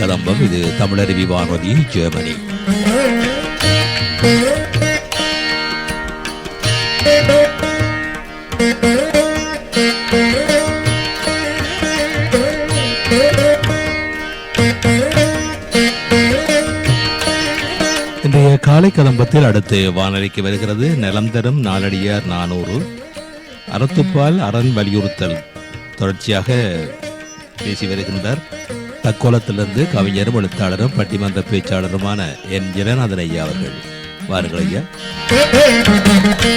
கலம்பம். இது தமிழருவி வானொலி ஜெர்மனி. இன்றைய காலை கலம்பத்தில் அடுத்து வானொலிக்கு வருகிறது. நிலம் தரும் நாலடியார் நானூறு. அறத்துப்பால் அரண் வலியுறுத்தல். தொடர்ச்சியாக பேசி வருகின்றார். தக்கோலத்திலிருந்து கவிஞரும் எழுத்தாளரும் பட்டிமன்ற பேச்சாளருமான என் ஜெகநாதன் ஐயா அவர்கள். வாருங்கள் ஐயா.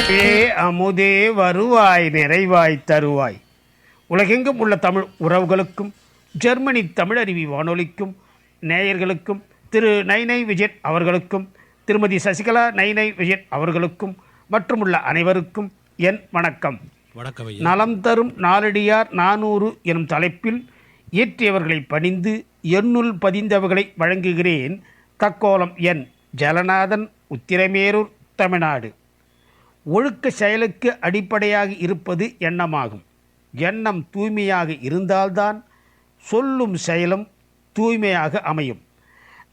ஏ அமுதே வருவாய் நிறைவாய் தருவாய். உலகெங்கும் உள்ள தமிழ் உறவுகளுக்கும் ஜெர்மனி தமிழருவி வானொலிக்கும் நேயர்களுக்கும் திரு நைனை விஜயன் அவர்களுக்கும் திருமதி சசிகலா நைனை விஜயன் அவர்களுக்கும் மற்றும் உள்ள அனைவருக்கும் என் வணக்கம். வணக்கம் நலம் தரும் நாலடியார் நானூறு எனும் தலைப்பில் இயற்றியவர்களை பணிந்து எண்ணுள் பதிந்தவர்களை வழங்குகிறேன். தக்கோலம் என் ஜலநாதன் உத்திரமேரூர் தமிழ்நாடு. ஒழுக்க செயலுக்கு அடிப்படையாக இருப்பது எண்ணமாகும். எண்ணம் தூய்மையாக இருந்தால்தான் சொல்லும் செயலும் தூய்மையாக அமையும்.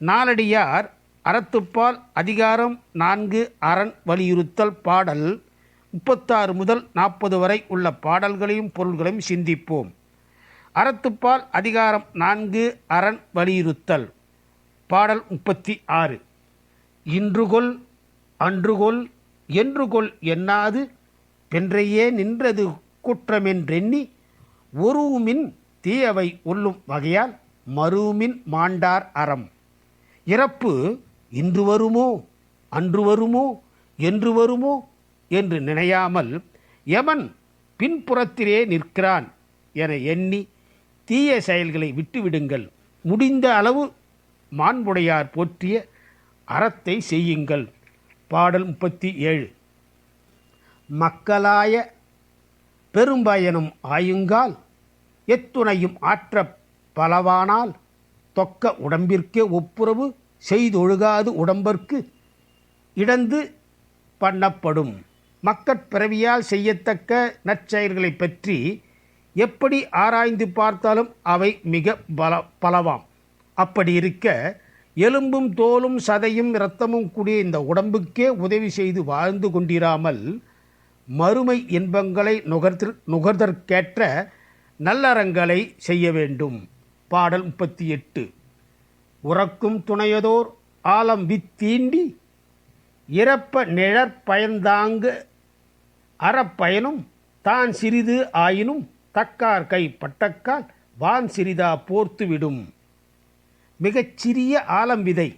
நாளடியார் அறத்துப்பால் அதிகாரம் நான்கு அரண் வலியுறுத்தல் பாடல் முப்பத்தாறு முதல் நாற்பது வரை உள்ள பாடல்களையும் பொருள்களையும் சிந்திப்போம். அறத்துப்பால் அதிகாரம் நான்கு அரண் வலியுறுத்தல். பாடல் முப்பத்தி ஆறு. இன்றுகொல் அன்றுகொல் என்றுகொல் எண்ணாது பென்றையே நின்றது குற்றமென்றெண்ணி ஒருவுமின் தீயவை உள்ளும் வகையால் மறுமின் மாண்டார் அறம். இறப்பு இன்று வருமோ அன்று வருமோ என்று வருமோ என்று நினையாமல் எமன் பின்புறத்திலே நிற்கிறான் என எண்ணி தீய செயல்களை விட்டுவிடுங்கள். முடிந்த அளவு மாண்புடையார் போற்றிய அறத்தை செய்யுங்கள். பாடல் முப்பத்தி ஏழு. மக்களாய பெரும்பயனும் ஆயுங்கால் எத்துணையும் ஆற்ற பலவானால் தொக்க உடம்பிற்கே ஒப்புரவு செய்தொழுகாது உடம்பற்கு இடந்து பண்ணப்படும். மக்கட்பிறவியால் செய்யத்தக்க நற்செயல்களை பற்றி எப்படி ஆராய்ந்து பார்த்தாலும் அவை மிக பல பலவாம். அப்படி இருக்க எலும்பும் தோலும் சதையும் இரத்தமும் கூடிய இந்த உடம்புக்கே உதவி செய்து வாழ்ந்து கொண்டிராமல் மறுமை இன்பங்களை நுகர்த்து நுகர்தற்கேற்ற நல்லறங்களை செய்ய வேண்டும். பாடல் முப்பத்தி எட்டு உறக்கும் துணையதோர் ஆலம் வித்தீண்டி இறப்ப நிழற்பயன்தாங்க அறப்பயனும் தான் சிறிது ஆயினும் தக்கார் கை பட்டக்கால் வான் சிறிதா போர்த்துவிடும் மிகச்சிறிய ஆலம் விதை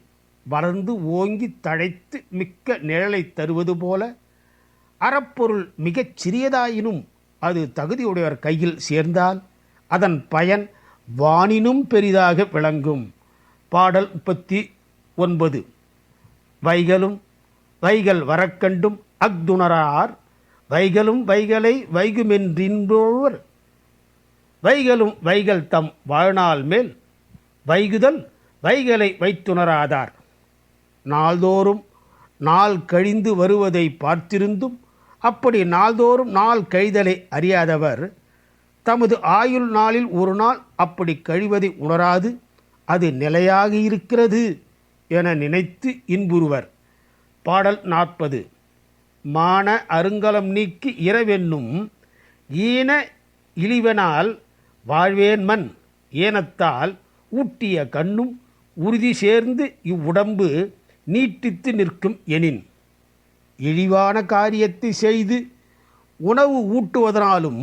வளர்ந்து ஓங்கி தழைத்து மிக்க நிழலை தருவது போல அறப்பொருள் மிகச் சிறியதாயினும் அது தகுதியுடையவர் கையில் சேர்ந்தால் அதன் பயன் வானினும் பெரிதாக விளங்கும். பாடல் முப்பத்தி ஒன்பது வைகளும் வைகள் வரக்கண்டும் அக்துணரார் வைகளும் வைகளை வைகுமென்றின்போவர் வைகளும் வைகள் தம் வாழ்நாள் மேல் வைகுதல் வைகளை வைத்துணராதார். நாள்தோறும் நாள் கழிந்து வருவதை பார்த்திருந்தும் அப்படி நாள்தோறும் நாள் கழிதலை அறியாதவர் தமது ஆயுள் நாளில் ஒரு நாள் அப்படி கழிவதை உணராது அது நிலையாக இருக்கிறது என நினைத்து இன்புறுவர். பாடல் நாற்பது. மான அருங்கலம் நீக்கி இரவென்னும் ஈன இழிவனால் வாழ்வேன் மண் ஏனத்தால் ஊட்டிய கண்ணும் உறுதி சேர்ந்து இவ்வுடம்பு நீட்டித்து நிற்கும் எனின். இழிவான காரியத்தை செய்து உணவு ஊட்டுவதனாலும்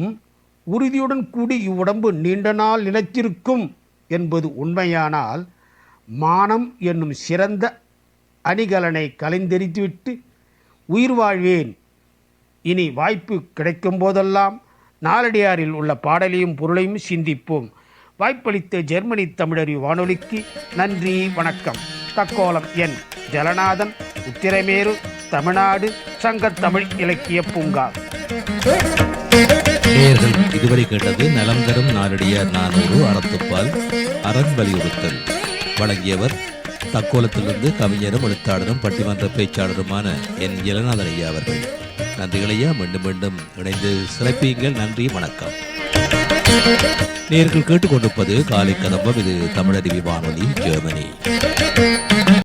உறுதியுடன் கூடி இவ்வுடம்பு நீண்ட நாள் நிலைத்திருக்கும் என்பது உண்மையானால் மானம் என்னும் சிறந்த அணிகலனை கலைந்தெறித்துவிட்டு உயிர் வாழ்வேன். இனி வாய்ப்பு கிடைக்கும் போதெல்லாம் நாலடியாரில் உள்ள பாடலையும் பொருளையும் சிந்திப்போம். வாய்ப்பளித்த ஜெர்மனி தமிழறி வானொலிக்கு நன்றி வணக்கம். தக்கோலம் என் ஜலநாதன் உத்திரமேரு தமிழ்நாடு சங்கத்தமிழ் இலக்கிய பூங்கா. நேயர்கள் இதுவரை கேட்டது நலம் தரும் நாலடியார் நானூறு அறத்துப்பால் அரண் வலியுறுத்தல். வழங்கியவர் தக்கோலத்திலிருந்து கவிஞரும் எழுத்தாளரும் பட்டிமன்ற பேச்சாளருமான என் இளநாதன் ஐயா அவர்கள். நன்றிகளையா மீண்டும் மீண்டும் இணைந்து சிறப்பியுங்கள். நன்றி வணக்கம். நேர்கள் கேட்டுக்கொண்டிருப்பது காலை கதம்பம். இது தமிழறிவி வானொலி ஜெர்மனி.